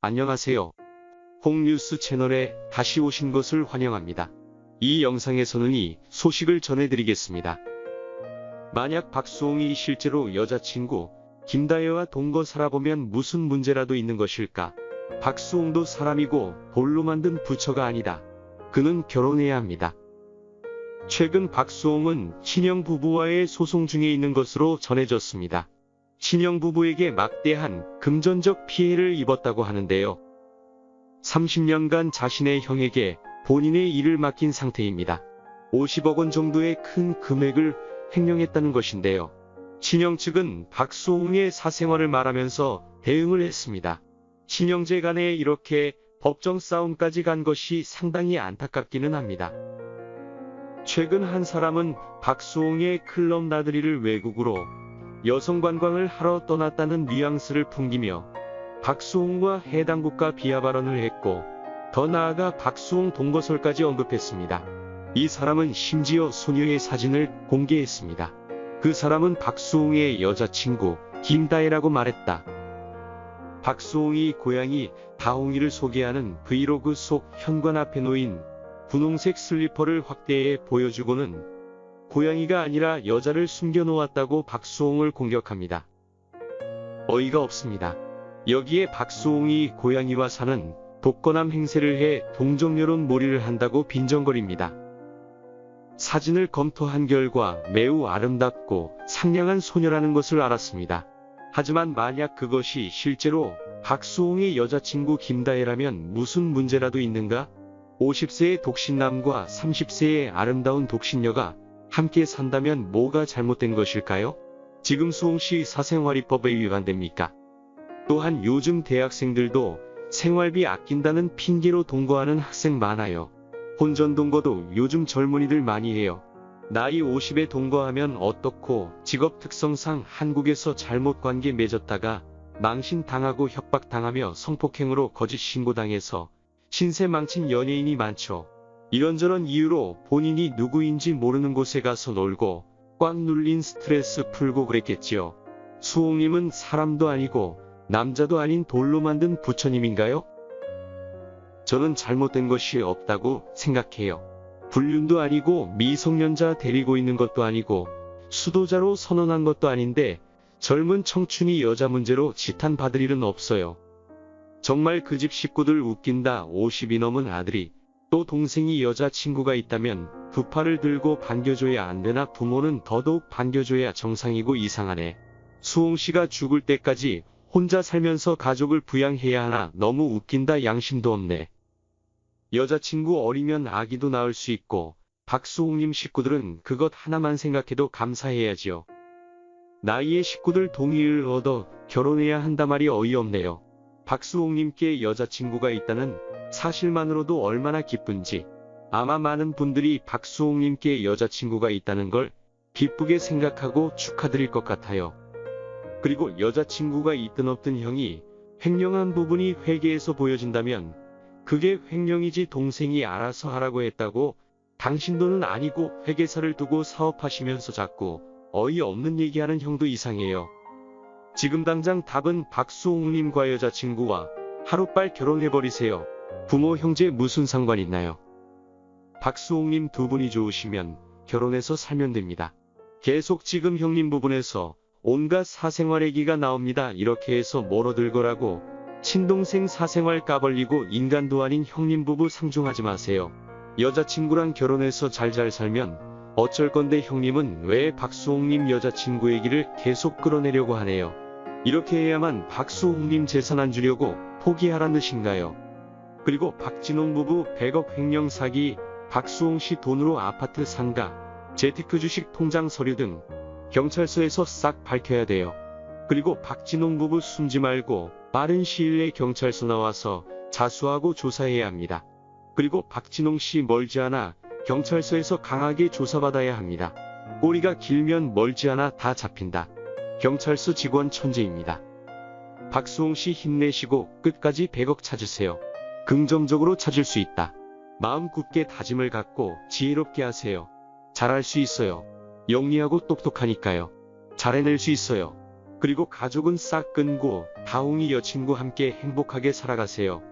안녕하세요. 홍뉴스 채널에 다시 오신 것을 환영합니다. 이 영상에서는 이 소식을 전해드리겠습니다. 만약 박수홍이 실제로 여자친구 김다혜와 동거 살아보면 무슨 문제라도 있는 것일까? 박수홍도 사람이고 볼로 만든 부처가 아니다. 그는 결혼해야 합니다. 최근 박수홍은 친형 부부와의 소송 중에 있는 것으로 전해졌습니다. 친형 부부에게 막대한 금전적 피해를 입었다고 하는데요. 30년간 자신의 형에게 본인의 일을 맡긴 상태입니다. 50억 원 정도의 큰 금액을 횡령했다는 것인데요. 친형 측은 박수홍의 사생활을 말하면서 대응을 했습니다. 친형제 간에 이렇게 법정 싸움까지 간 것이 상당히 안타깝기는 합니다. 최근 한 사람은 박수홍의 클럽 나들이를 외국으로 여성 관광을 하러 떠났다는 뉘앙스를 풍기며 박수홍과 해당 국가 비하 발언을 했고 더 나아가 박수홍 동거설까지 언급했습니다. 이 사람은 심지어 소녀의 사진을 공개했습니다. 그 사람은 박수홍의 여자친구 김다혜라고 말했다. 박수홍이 고양이 다홍이를 소개하는 브이로그 속 현관 앞에 놓인 분홍색 슬리퍼를 확대해 보여주고는 고양이가 아니라 여자를 숨겨놓았다고 박수홍을 공격합니다. 어이가 없습니다. 여기에 박수홍이 고양이와 사는 독거남 행세를 해 동정여론 몰이를 한다고 빈정거립니다. 사진을 검토한 결과 매우 아름답고 상냥한 소녀라는 것을 알았습니다. 하지만 만약 그것이 실제로 박수홍의 여자친구 김다혜라면 무슨 문제라도 있는가? 50세의 독신남과 30세의 아름다운 독신녀가 함께 산다면 뭐가 잘못된 것일까요? 지금 수홍씨 사생활이법에 위반됩니까? 또한 요즘 대학생들도 생활비 아낀다는 핑계로 동거하는 학생 많아요. 혼전 동거도 요즘 젊은이들 많이 해요. 나이 50에 동거하면 어떻고 직업 특성상 한국에서 잘못 관계 맺었다가 망신당하고 협박당하며 성폭행으로 거짓 신고당해서 신세 망친 연예인이 많죠. 이런저런 이유로 본인이 누구인지 모르는 곳에 가서 놀고 꽉 눌린 스트레스 풀고 그랬겠지요. 수홍님은 사람도 아니고 남자도 아닌 돌로 만든 부처님인가요? 저는 잘못된 것이 없다고 생각해요. 불륜도 아니고 미성년자 데리고 있는 것도 아니고 수도자로 선언한 것도 아닌데 젊은 청춘이 여자 문제로 지탄받을 일은 없어요. 정말 그 집 식구들 웃긴다 50이 넘은 아들이 또 동생이 여자친구가 있다면 두 팔을 들고 반겨줘야 안 되나 부모는 더더욱 반겨줘야 정상이고 이상하네. 수홍 씨가 죽을 때까지 혼자 살면서 가족을 부양해야 하나 너무 웃긴다 양심도 없네. 여자친구 어리면 아기도 낳을 수 있고 박수홍님 식구들은 그것 하나만 생각해도 감사해야지요. 나이의 식구들 동의를 얻어 결혼해야 한다 말이 어이없네요. 박수홍님께 여자친구가 있다는 사실만으로도 얼마나 기쁜지 아마 많은 분들이 박수홍님께 여자친구가 있다는 걸 기쁘게 생각하고 축하드릴 것 같아요. 그리고 여자친구가 있든 없든 형이 횡령한 부분이 회계에서 보여진다면 그게 횡령이지 동생이 알아서 하라고 했다고 당신 돈은 아니고 회계사를 두고 사업하시면서 자꾸 어이없는 얘기하는 형도 이상해요. 지금 당장 답은 박수홍님과 여자친구와 하루빨 결혼해버리세요. 부모 형제 무슨 상관 있나요? 박수홍님 두 분이 좋으시면 결혼해서 살면 됩니다. 계속 지금 형님 부분에서 온갖 사생활 얘기가 나옵니다. 이렇게 해서 멀어들 거라고 친동생 사생활 까벌리고 인간도 아닌 형님 부부 상종하지 마세요. 여자친구랑 결혼해서 잘잘 살면 어쩔 건데 형님은 왜 박수홍님 여자친구 얘기를 계속 끌어내려고 하네요. 이렇게 해야만 박수홍님 재산 안 주려고 포기하란 뜻인가요? 그리고 박진홍 부부 100억 횡령 사기, 박수홍 씨 돈으로 아파트 상가, 재테크 주식 통장 서류 등 경찰서에서 싹 밝혀야 돼요. 그리고 박진홍 부부 숨지 말고 빠른 시일 내에 경찰서 나와서 자수하고 조사해야 합니다. 그리고 박진홍 씨 멀지 않아 경찰서에서 강하게 조사받아야 합니다. 꼬리가 길면 멀지 않아 다 잡힌다. 경찰서 직원 천재입니다. 박수홍 씨 힘내시고 끝까지 100억 찾으세요. 긍정적으로 찾을 수 있다. 마음 굳게 다짐을 갖고 지혜롭게 하세요. 잘할 수 있어요. 영리하고 똑똑하니까요. 잘해낼 수 있어요. 그리고 가족은 싹 끊고 다홍이 여친과 함께 행복하게 살아가세요.